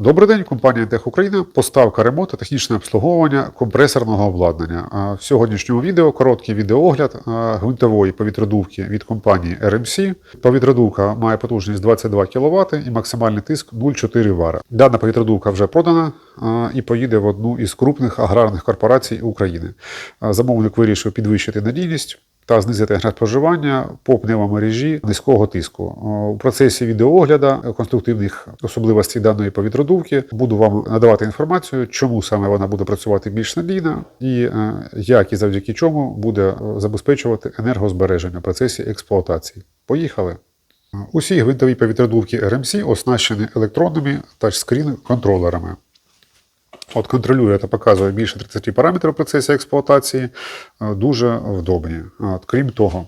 Добрий день, компанія Тех Україна. Поставка ремонт та технічне обслуговування компресорного обладнання. В сьогоднішньому відео короткий відеоогляд гвинтової повітродувки від компанії RMC. Повітродувка має потужність 22 кВт і максимальний тиск 0,4 вара. Дана повітродувка вже продана і поїде в одну із крупних аграрних корпорацій України. Замовник вирішив підвищити надійність та знизити енергоспоживання по пневмомережі низького тиску. У процесі відеоогляду конструктивних особливостей даної повітродувки буду вам надавати інформацію, чому саме вона буде працювати більш надійно і е, як і завдяки чому буде е, забезпечувати енергозбереження в процесі експлуатації. Поїхали! Усі гвинтові повітродувки RMC оснащені електронними тачскрін контролерами. От контролює та показує більше 30 параметрів в процесі експлуатації, е, дуже вдобні. От, крім того,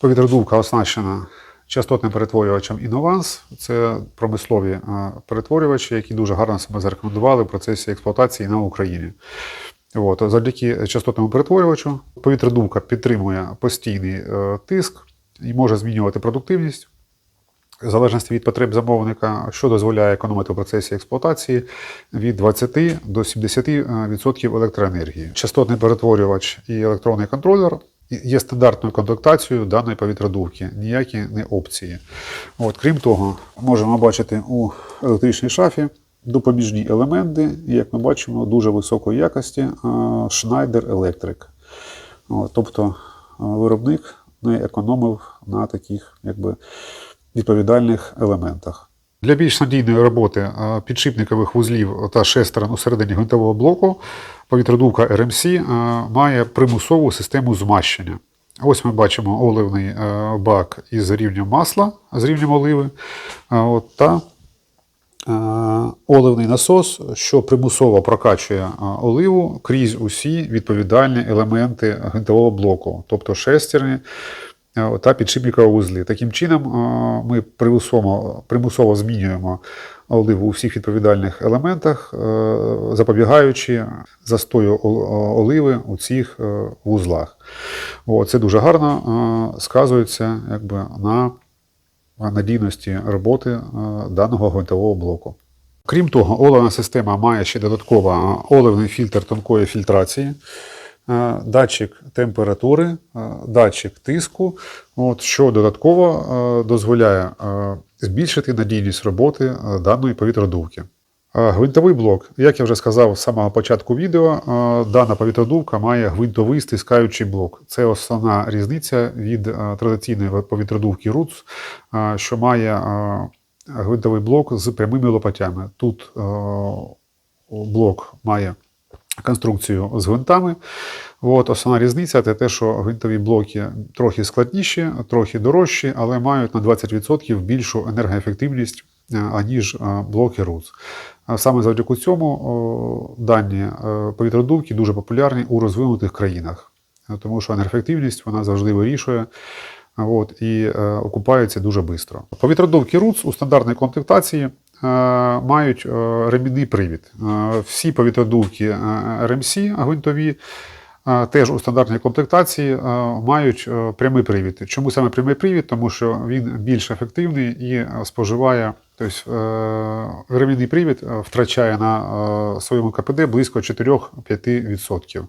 повітродувка оснащена частотним перетворювачем Innovance. Це промислові е, перетворювачі, які дуже гарно себе зарекомендували в процесі експлуатації на Україні. От, завдяки частотному перетворювачу повітродувка підтримує постійний е, тиск і може змінювати продуктивність в залежності від потреб замовника, що дозволяє економити в процесі експлуатації від 20 до 70% електроенергії. Частотний перетворювач і електронний контролер є стандартною комплектацією даної повітродувки, ніякі не опції. От, крім того, можемо бачити у електричній шафі допоміжні елементи, як ми бачимо, дуже високої якості Schneider Electric. Тобто виробник не економив на таких якби, відповідальних елементах. Для більш надійної роботи підшипникових вузлів та шестерен у середині гвинтового блоку повітродувка е, має примусову систему змащення. Ось ми бачимо оливний бак із рівнем масла, з рівнем оливи, от, та оливний насос, що примусово прокачує оливу крізь усі відповідальні елементи гвинтового блоку, тобто шестерні та підшипникові вузли. Таким чином, е, ми примусово, примусово змінюємо оливу у всіх відповідальних елементах, е, запобігаючи застою оливи у цих е, вузлах. Це дуже гарно е, сказується якби, на надійності роботи е, даного гвинтового блоку. Крім того, оливна система має ще додатково е, оливний фільтр тонкої фільтрації, е, датчик температури, е, датчик тиску, от, що додатково е, дозволяє е, збільшити надійність роботи е, даної повітродувки. Е, Гвинтовий блок, як я вже сказав з самого початку відео, е, дана повітродувка має гвинтовий стискаючий блок. Це основна різниця від е, традиційної повітродувки е, що має е, гвинтовий блок з прямими лопатями. Тут е, блок має конструкцію з гвинтами. От, основна різниця це те, що гвинтові блоки трохи складніші, трохи дорожчі, але мають на 20% більшу енергоефективність, е, аніж е, блоки RUTS. Саме завдяки цьому дані е, повітродувки дуже популярні у розвинутих країнах, тому що енергоефективність вона завжди вирішує. От, і е, окупається дуже швидко. Повітродувки RUTS у стандартній комплектації е, мають е, ремінний привід. Всі повітродувки RMC гвинтові теж у стандартній комплектації мають прямий привід. Чому саме прямий привід? Тому що він більш ефективний і споживає, тобто ремінний привід втрачає на своєму КПД близько 4-5%.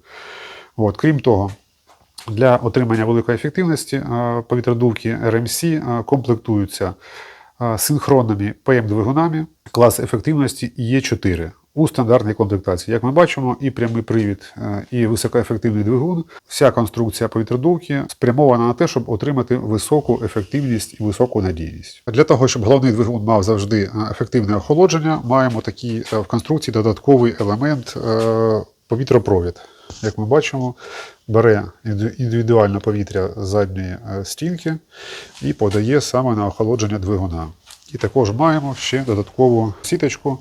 От, крім того, для отримання великої ефективності е, повітродувки RMC е, комплектуються е, синхронними ПМ-двигунами клас ефективності Е4 у стандартній комплектації. Як ми бачимо, і прямий привід, і високоефективний двигун. Вся конструкція повітродувки спрямована на те, щоб отримати високу ефективність і високу надійність. Для того, щоб головний двигун мав завжди ефективне охолодження, маємо такий в конструкції додатковий елемент повітропровід. Як ми бачимо, бере інди- індивідуальне повітря з задньої е, стінки і подає саме на охолодження двигуна. І також маємо ще додаткову сіточку,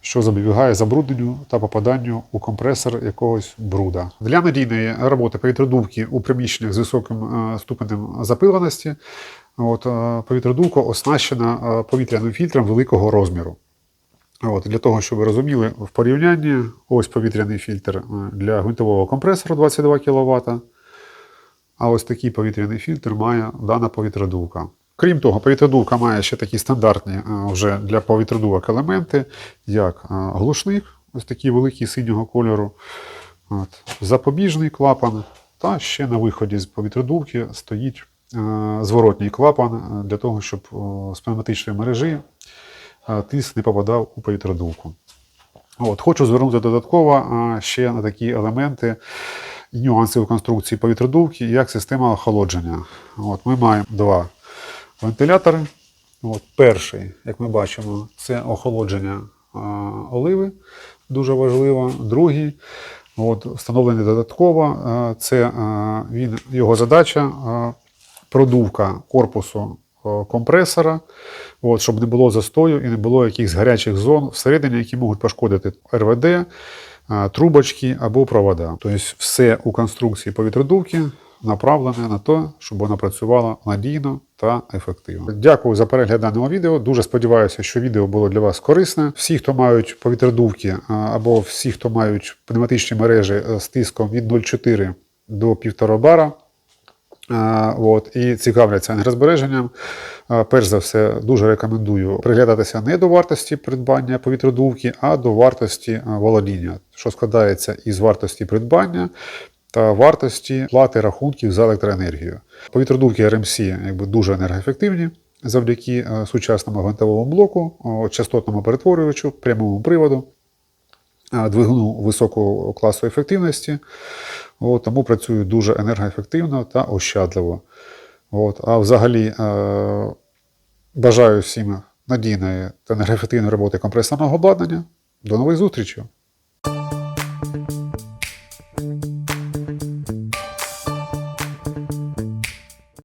що запобігає забрудненню та попаданню у компресор якогось бруда. Для надійної роботи повітродувки у приміщеннях з високим е, ступенем запиленості от, е, повітродувка оснащена повітряним фільтром великого розміру. От, для того, щоб ви розуміли, в порівнянні ось повітряний фільтр е, для гвинтового компресора 22 кВт. А ось такий повітряний фільтр має дана повітродувка. Крім того, повітродувка має ще такі стандартні вже для повітродувок елементи, як глушник, ось такий великий синього кольору, от, запобіжний клапан, та ще на виході з повітродувки стоїть зворотній клапан для того, щоб з пневматичної мережі тиск не попадав у повітродувку. От, хочу звернути додатково ще на такі елементи і нюанси у конструкції повітродувки, як система охолодження. От, ми маємо два вентилятори. От, перший, як ми бачимо, це охолодження оливи, дуже важливо. Другий, от, встановлений додатково, це він, його задача продувка корпусу компресора, от, щоб не було застою і не було якихось гарячих зон всередині, які можуть пошкодити РВД, трубочки або провода. Тобто все у конструкції повітродувки направлене на те, щоб вона працювала надійно та ефективно. Дякую за перегляд даного відео. Дуже сподіваюся, що відео було для вас корисне. Всі, хто мають повітродувки або всі, хто мають пневматичні мережі е, з тиском від 0,4 до 1,5 бара, От, і цікавляться енергозбереженням. Перш за все, дуже рекомендую приглядатися не до вартості придбання повітродувки, а до вартості володіння, що складається із вартості придбання та вартості плати рахунків за електроенергію. Повітродувки RMC якби, дуже енергоефективні завдяки сучасному гвинтовому блоку, частотному перетворювачу, прямому приводу двигуну високого класу ефективності, от, тому працюють дуже енергоефективно та ощадливо. От, а взагалі е, бажаю всім надійної та енергоефективної роботи компресорного обладнання. До нових зустрічей!